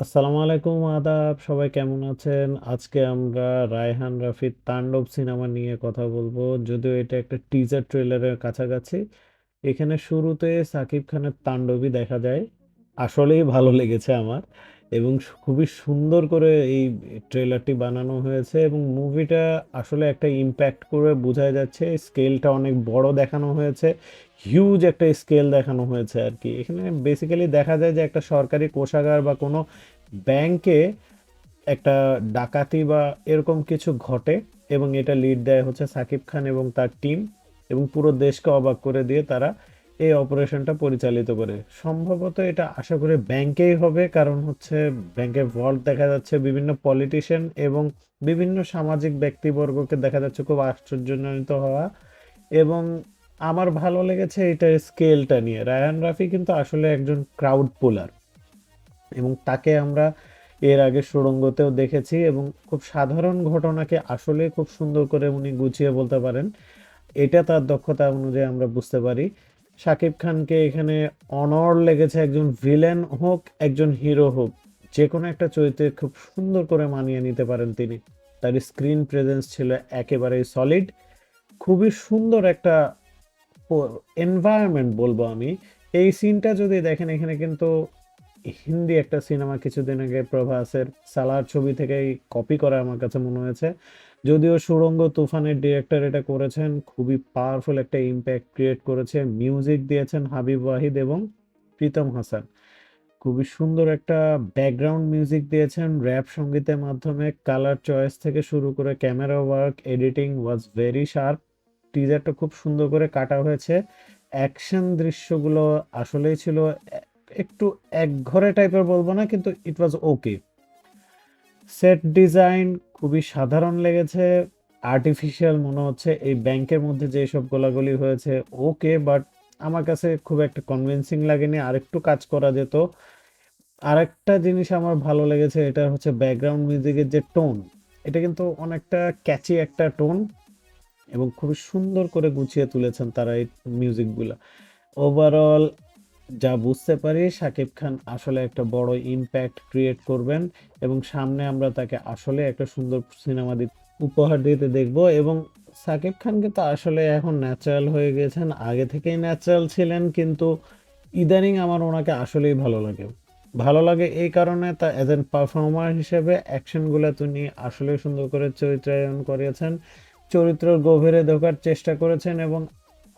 আসসালামু আলাইকুম, আদাব। সবাই কেমন আছেন? আজকে আমরা রায়হান রাফির তাণ্ডব সিনেমা নিয়ে কথা বলব। যদিও এটা একটা টিজার ট্রেলারের কাছাকাছি। এখানে শুরুতে সাকিব খানের তাণ্ডবই দেখা যায়। আসলেই ভালো লেগেছে আমার। এবং খুবই সুন্দর করে এই ট্রেলারটি বানানো হয়েছে এবং মুভিটা আসলে একটা ইম্প্যাক্ট করে বোঝা যাচ্ছে। স্কেলটা অনেক বড় দেখানো হয়েছে। হিউজ একটা স্কেল দেখানো হয়েছে আর কি এখানে বেসিক্যালি দেখা যায় যে একটা সরকারি কোষাগার বা কোনো ব্যাংকে একটা ডাকাতি বা এরকম কিছু ঘটে এবং এটা লিড দেয় হচ্ছে সাকিব খান এবং তার টিম এবং পুরো দেশকে অবাক করে দিয়ে তারা এই অপারেশনটা পরিচালিত করে। সম্ভবত এটা আশা করি ব্যাংকেই হবে, কারণ হচ্ছে ব্যাংকের ভল্ট দেখা যাচ্ছে বিভিন্ন পলিটিশিয়ান এবং বিভিন্ন সামাজিক ব্যক্তিবর্গকে দেখা যাচ্ছে খুব আশ্চর্যজনিত হওয়া এবং আমার ভালো লেগেছে এটার স্কেলটা নিয়ে। রায়ান রাফি কিন্তু আসলে একজন ক্রাউড পুলার এবং তাকে আমরা এর আগে সুড়ঙ্গতেও দেখেছি এবং খুব সাধারণ ঘটনাকে আসলে খুব সুন্দর করে উনি গুছিয়ে বলতে পারেন। এটা তার দক্ষতা অনুযায়ী আমরা বুঝতে পারি। শাকিব খানকে এখানে অনর লেগেছে একজন ভিলেন হোক, একজন হিরো হোক, যে কোনো একটা চরিত্রে খুব সুন্দর করে মানিয়ে নিতে পারেন তিনি। তার স্ক্রিন প্রেজেন্স ছিল একেবারেই সলিড খুবই সুন্দর একটা এনভায়রনমেন্ট বলব আমি। এই সিনটা যদি দেখেন, এখানে কিন্তু হিন্দি একটা সিনেমা কিছুদিন আগে প্রভাসের সালার ছবি থেকেই কপি করা আমার কাছে মনে হয়েছে। যদিও সুড়ঙ্গ তুফানের ডিরেক্টর এটা করেছেন, খুবই পাওয়ারফুল একটা ইম্প্যাক্ট ক্রিয়েট করেছে মিউজিক দিয়েছেন হাবিব ওয়াহিদ এবং প্রীতম হাসান। খুবই সুন্দর একটা ব্যাকগ্রাউন্ড মিউজিক দিয়েছেন র্যাপ সঙ্গীতের মাধ্যমে কালার চয়েস থেকে শুরু করে camera work editing was very sharp টিজারটা খুব সুন্দর করে কাটা হয়েছে। অ্যাকশন দৃশ্যগুলো আসলেই ছিল একটু একঘরে টাইপের বলব না, কিন্তু ইট ওয়াজ ওকে সেট ডিজাইন খুবই সাধারণ লেগেছে। আর্টিফিশিয়াল মনে হচ্ছে এই ব্যাংকের মধ্যে যে সব গোলাগুলি হয়েছে ওকে বাট আমার কাছে খুব একটা কনভিন্সিং লাগেনি। আরেকটু কাজ করা যেত। আরেকটা জিনিস আমার ভালো লেগেছে, এটা হচ্ছে ব্যাকগ্রাউন্ড মিউজিকের যে টোন এটা কিন্তু অনেকটা ক্যাচি একটা টোন এবং খুবই সুন্দর করে গুছিয়ে তুলেছেন তারা এই মিউজিকগুলো ওভারঅল যা বুঝতে পারি শাকিব খান আসলে একটা বড় ইম্প্যাক্ট ক্রিয়েট করবেন এবং সামনে আমরা তাকে আসলে একটা সুন্দর সিনেমা উপহার দিতে দেখব এবং সাকিব খান কিন্তু আসলে এখন ন্যাচারাল হয়ে গেছেন, আগে থেকেই ন্যাচারাল ছিলেন, কিন্তু ইদানিং আমার ওনাকে আসলেই ভালো লাগে। ভালো লাগে এই কারণে তা অ্যাজ এন পারফর্মার হিসেবে অ্যাকশনগুলো তিনি আসলে সুন্দর করে চরিত্রায়ন করিয়েছেন চরিত্রের গভীরে ঢোকার চেষ্টা করেছেন এবং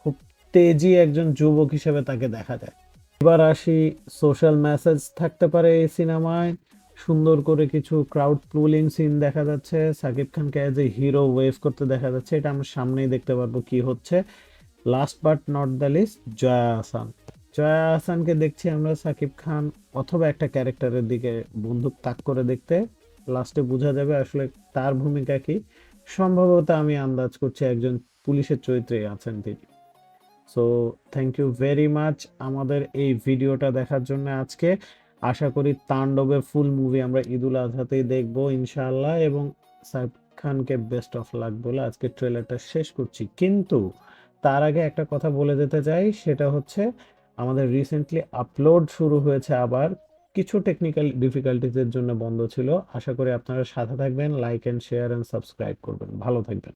খুব তেজি একজন যুবক হিসেবে তাকে দেখা যায়। এবার আসি সোশ্যাল মেসেজ থাকতে পারে এই সিনেমায়। সুন্দর করে কিছু ক্রাউড পুলিং সিন দেখা যাচ্ছে। সাকিব খানকে অ্যাজ এ হিরো ওয়েভ করতে দেখা যাচ্ছে। এটা আমরা সামনেই দেখতে পারব কি হচ্ছে। Last but not the least Joya Ahsan Joya আহসানকে দেখছি আমরা সাকিব খান অথবা একটা ক্যারেক্টারের দিকে বন্দুক তাক করে দেখতে। লাস্টে বোঝা যাবে আসলে তার ভূমিকা কি। সম্ভবত আমি আন্দাজ করছি একজন পুলিশের চরিত্রে আছেন তিনি। So thank you very much আমাদের এই ভিডিওটা দেখার জন্য আজকে। আশা করি তাণ্ডবের ফুল মুভি আমরা ঈদুল আজহাতেই দেখব ইনশাল্লাহ এবং সাইফ খানকে বেস্ট অফ লাক বলে আজকে ট্রেলারটা শেষ করছি। কিন্তু তার আগে একটা কথা বলে যেতে চাই, সেটা হচ্ছে আমাদের রিসেন্টলি আপলোড শুরু হয়েছে আবার কিছু টেকনিক্যাল ডিফিকাল্টিজের জন্য বন্ধ ছিল। আশা করি আপনারা সাথে থাকবেন like and share and subscribe করবেন। ভালো থাকবেন।